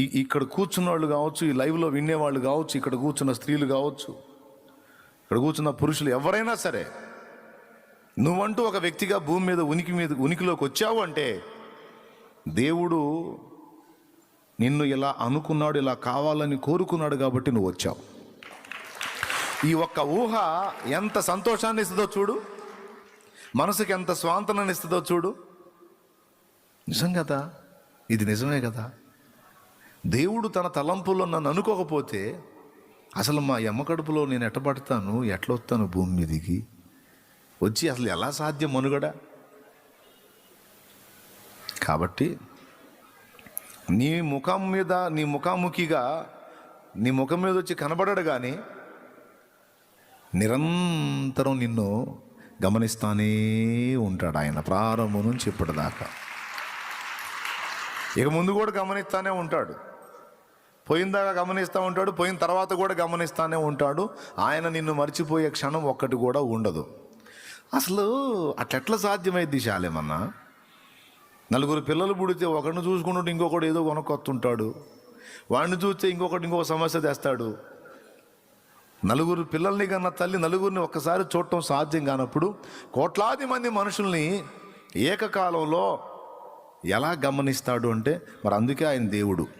ఈ- ఇక్కడ కూర్చున్న వాళ్ళు కావచ్చు ఈ లైవ్లో వినేవాళ్ళు కావచ్చు ఇక్కడ కూర్చున్న స్త్రీలు కావచ్చు ఇక్కడ కూర్చున్న పురుషులు ఎవరైనా సరే నువ్వంటూ ఒక వ్యక్తిగా భూమి మీద ఉనికి మీద ఉనికిలోకి వచ్చావు అంటే దేవుడు నిన్ను ఇలా అనుకున్నాడు ఇలా కావాలని కోరుకున్నాడు కాబట్టి నువ్వు వచ్చావు. ఈ ఒక్క ఊహ ఎంత సంతోషాన్ని ఇస్తుందో చూడు మనసుకి ఎంత స్వాంతనాన్ని ఇస్తుందో చూడు. నిజం కదా? ఇది నిజమే కదా? దేవుడు తన తలంపుల్లో నన్ను అనుకోకపోతే అసలు మా ఎమ్మ కడుపులో నేను ఎట్టబడతాను ఎట్లా వస్తాను భూమి మీదికి? వచ్చి అసలు ఎలా సాధ్యం మనుగడ? కాబట్టి నీ ముఖం మీద నీ ముఖాముఖిగా నీ ముఖం మీద వచ్చి కనబడడు కానీ నిరంతరం నిన్ను గమనిస్తానే ఉంటాడు ఆయన ప్రారంభం నుంచి ఇప్పటిదాకా. ఇక ముందు కూడా గమనిస్తానే ఉంటాడు. పోయిందాకా గమనిస్తూ ఉంటాడు పోయిన తర్వాత కూడా గమనిస్తూనే ఉంటాడు. ఆయన నిన్ను మర్చిపోయే క్షణం ఒక్కటి కూడా ఉండదు. అసలు అట్లెట్లా సాధ్యమైద్ది శాలేమన్నా? నలుగురు పిల్లలు పుడితే ఒకరిని చూసుకుంటుంటే ఇంకొకటి ఏదో కొనుక్కొస్తుంటాడు. వాడిని చూస్తే ఇంకొకటి ఇంకొక సమస్య తెస్తాడు. నలుగురు పిల్లల్ని కన్నా తల్లి నలుగురిని ఒక్కసారి చూడటం సాధ్యం కానప్పుడు కోట్లాది మంది మనుషుల్ని ఏకకాలంలో ఎలా గమనిస్తాడు అంటే మరి అందుకే ఆయన దేవుడు.